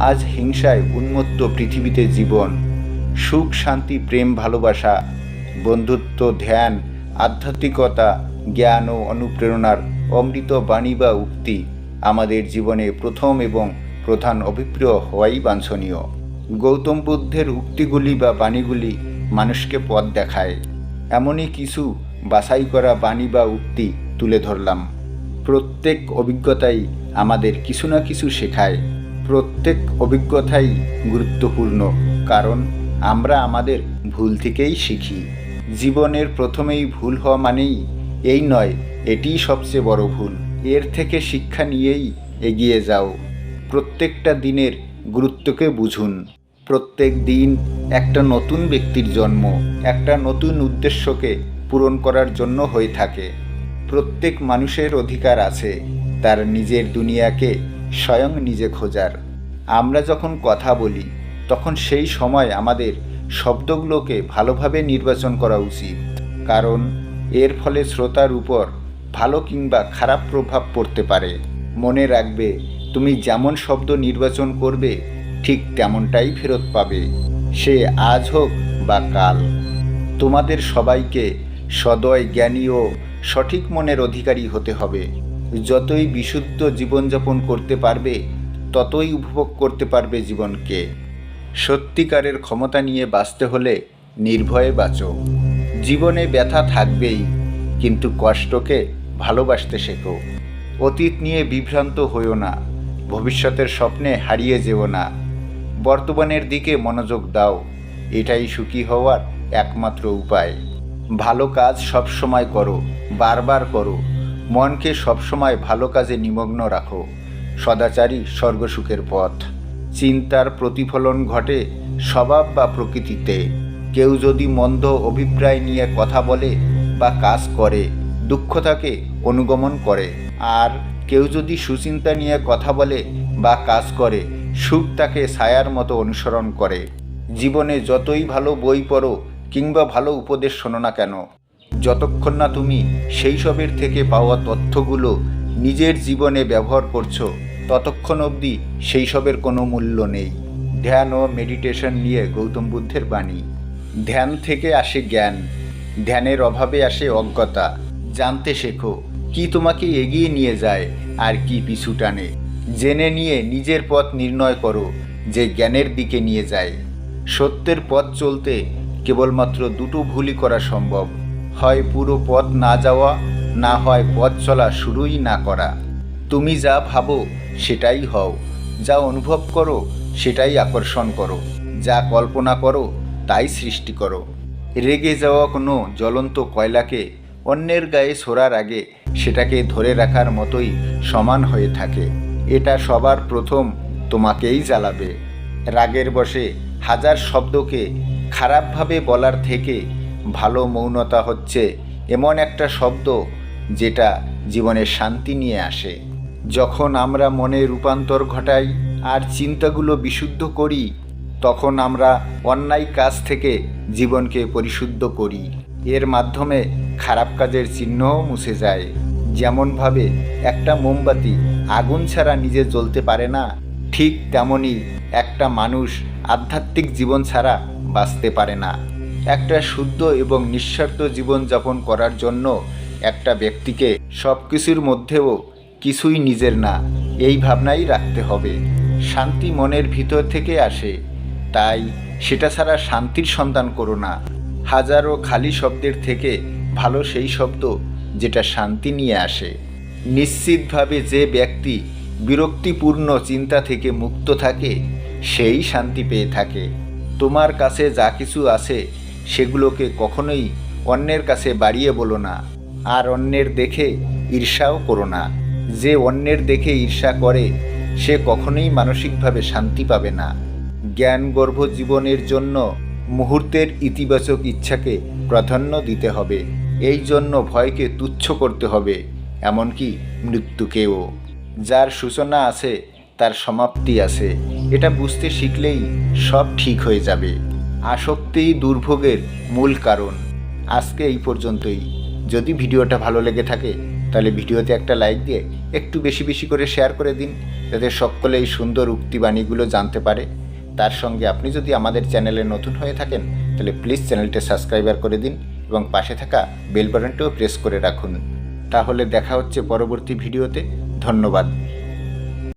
আজ হিংসায় উন্মত্ত পৃথিবীতে জীবন, সুখ, শান্তি, প্রেম, ভালোবাসা, বন্ধুত্ব, ধ্যান, আধ্যাত্মিকতা, জ্ঞান ও অনুপ্রেরণার অমৃত বাণী বা উক্তি আমাদের জীবনে প্রথম এবং প্রধান অভিপ্রিয় হওয়াই বাঞ্ছনীয়। গৌতম বুদ্ধের উক্তিগুলি বা বাণীগুলি মানুষকে পথ দেখায়। এমনই কিছু বাছাই করা বাণী বা উক্তি তুলে ধরলাম। প্রত্যেক অভিজ্ঞতাই আমাদের কিছু না কিছু শেখায়। প্রত্যেক অভিজ্ঞতাই গুরুত্বপূর্ণ, কারণ আমরা আমাদের ভুল থেকেই শিখি। জীবনের প্রথমেই ভুল হওয়া মানেই এই নয়, এটিই সবচেয়ে বড় ভুল। এর থেকে শিক্ষা নিয়েই এগিয়ে যাও। প্রত্যেকটা দিনের গুরুত্বকে বুঝুন। প্রত্যেক দিন একটা নতুন ব্যক্তির জন্ম, একটা নতুন উদ্দেশ্যকে পূরণ করার জন্য হয়ে থাকে। প্রত্যেক মানুষের অধিকার আছে, তার নিজের দুনিয়াকে স্বয়ং নিজে খোঁজার। আমরা যখন কথা বলি, তখন সেই সময় আমাদের শব্দগুলোকে ভালোভাবে নির্বাচন করা উচিত। কারণ, এর ফলে শ্রোতার উপর ভালো কিংবা খারাপ প্রভাব পড়তে পারে। মনে রাখবে, তুমি যেমন শব্দ নির্বাচন করবে, ঠিক তেমনটাই ফেরত পাবে। সে আজ হোক বা কাল। তোমাদের সবাইকে সদয় জ্ঞানী ও সঠিক মনের অধিকারী হতে হবে। যতই বিশুদ্ধ জীবনযাপন করতে পারবে, ততই উপভোগ করতে পারবে জীবনকে। সত্যিকারের ক্ষমতা নিয়ে বাঁচতে হলে নির্ভয়ে বাঁচো। জীবনে ব্যথা থাকবেই, কিন্তু কষ্টকে ভালোবাসতে শেখো। অতীত নিয়ে বিভ্রান্ত হইও না, ভবিষ্যতের স্বপ্নে হারিয়ে যেও না। বর্তমানের দিকে মনোযোগ দাও, এটাই সুখী হওয়ার একমাত্র উপায়। ভালো কাজ সবসময় করো, বারবার করো। মনকে সবসময় ভালো কাজে নিমগ্ন রাখো। সদাচারী স্বর্গসুখের পথ। চিন্তার প্রতিফলন ঘটে স্বভাব বা প্রকৃতিতে। কেউ যদি মন্দ অভিপ্রায় নিয়ে কথা বলে বা কাজ করে, দুঃখ তাকে অনুগমন করে। আর কেউ যদি সুচিন্তা নিয়ে কথা বলে বা কাজ করে, সুখ তাকে ছায়ার মতো অনুসরণ করে। জীবনে যতই ভালো বই পড়ো কিংবা ভালো উপদেশ শোনো না কেন যতক্ষণ না তুমি সেই সবের থেকে পাওয়া তথ্যগুলো নিজের জীবনে ব্যবহার করছ, ততক্ষণ অবধি সেই সবের কোনো মূল্য নেই। ধ্যান ও মেডিটেশন নিয়ে গৌতম বুদ্ধের বাণী। ধ্যান থেকে আসে জ্ঞান। ধ্যানের অভাবে আসে অজ্ঞতা। জানতে শেখো, কি তোমাকে এগিয়ে নিয়ে যায় আর কি পিছু টানে। জেনে নিয়ে নিজের পথ নির্ণয় করো, যে জ্ঞানের দিকে নিয়ে যায়। সত্যের পথ চলতে কেবলমাত্র দুটো ভুলই করা সম্ভব। হয় পুরো পথ না যাওয়া, না হয় পথ চলা শুরুই না করা। তুমি যা ভাবো, সেটাই হও। যা অনুভব করো, সেটাই আকর্ষণ করো। যা কল্পনা করো, তাই সৃষ্টি করো। রেগে যাওয়া কোনো জ্বলন্ত কয়লাকে অন্যের গায়ে ছোড়ার আগে সেটাকে ধরে রাখার মতোই সমান হয়ে থাকে। এটা সবার প্রথম তোমাকেই জ্বালাবে। রাগের বসে হাজার শব্দকে খারাপভাবে বলার থেকে ভালো মৌনতা হচ্ছে এমন একটা শব্দ যেটা জীবনে শান্তি নিয়ে আসে। যখন আমরা মনে রূপান্তর ঘটাই আর চিন্তাগুলো বিশুদ্ধ করি, তখন আমরা অন্যায় কাজ থেকে জীবনকে পরিশুদ্ধ করি। এর মাধ্যমে খারাপ কাজের চিহ্নও মুছে যায়। যেমনভাবে একটা মোমবাতি আগুন ছাড়া নিজে জ্বলতে পারে না, ঠিক তেমনই একটা মানুষ আধ্যাত্মিক জীবন ছাড়া বাঁচতে পারে না। একটা শুদ্ধ এবং নিঃস্বার্থ জীবনযাপন করার জন্য একটা ব্যক্তিকে সব কিছুর মধ্যেও কিছুই নিজের না, এই ভাবনাই রাখতে হবে। শান্তি মনের ভিতর থেকে আসে, তাই সেটা ছাড়া শান্তির সন্ধান করো না। হাজারো খালি শব্দের থেকে ভালো সেই শব্দ যেটা শান্তি নিয়ে আসে। নিশ্চিতভাবে যে ব্যক্তি বিরক্তিপূর্ণ চিন্তা থেকে মুক্ত থাকে, সেই শান্তি পেয়ে থাকে। তোমার কাছে যা কিছু আছে সেগুলোকে কখনোই অন্যের কাছে বাড়িয়ে বলো না, আর অন্যের দেখে ঈর্ষাও করো না। যে অন্যের দেখে ঈর্ষা করে, সে কখনোই মানসিকভাবে শান্তি পাবে না। জ্ঞানগর্ভ জীবনের জন্য মুহূর্তের ইতিবাচক ইচ্ছাকে প্রাধান্য দিতে হবে। এই জন্য ভয়কে তুচ্ছ করতে হবে, এমনকি মৃত্যুকেও। যার সূচনা আছে, তার সমাপ্তি আছে। এটা বুঝতে শিখলেই সব ঠিক হয়ে যাবে। আসক্তিই দুর্ভোগের মূল কারণ। আজকে এই পর্যন্তই। যদি ভিডিওটা ভালো লেগে থাকে, তাহলে ভিডিওতে একটা লাইক দিয়ে একটু বেশি বেশি করে শেয়ার করে দিন, যাতে সকলে এই সুন্দর উক্তিবাণীগুলো জানতে পারে। তার সঙ্গে আপনি যদি আমাদের চ্যানেলে নতুন হয়ে থাকেন, তাহলে প্লিজ চ্যানেলটি সাবস্ক্রাইবার করে দিন এবং পাশে থাকা বেল বাটনটিও প্রেস করে রাখুন। তাহলে দেখা হচ্ছে পরবর্তী ভিডিওতে। ধন্যবাদ।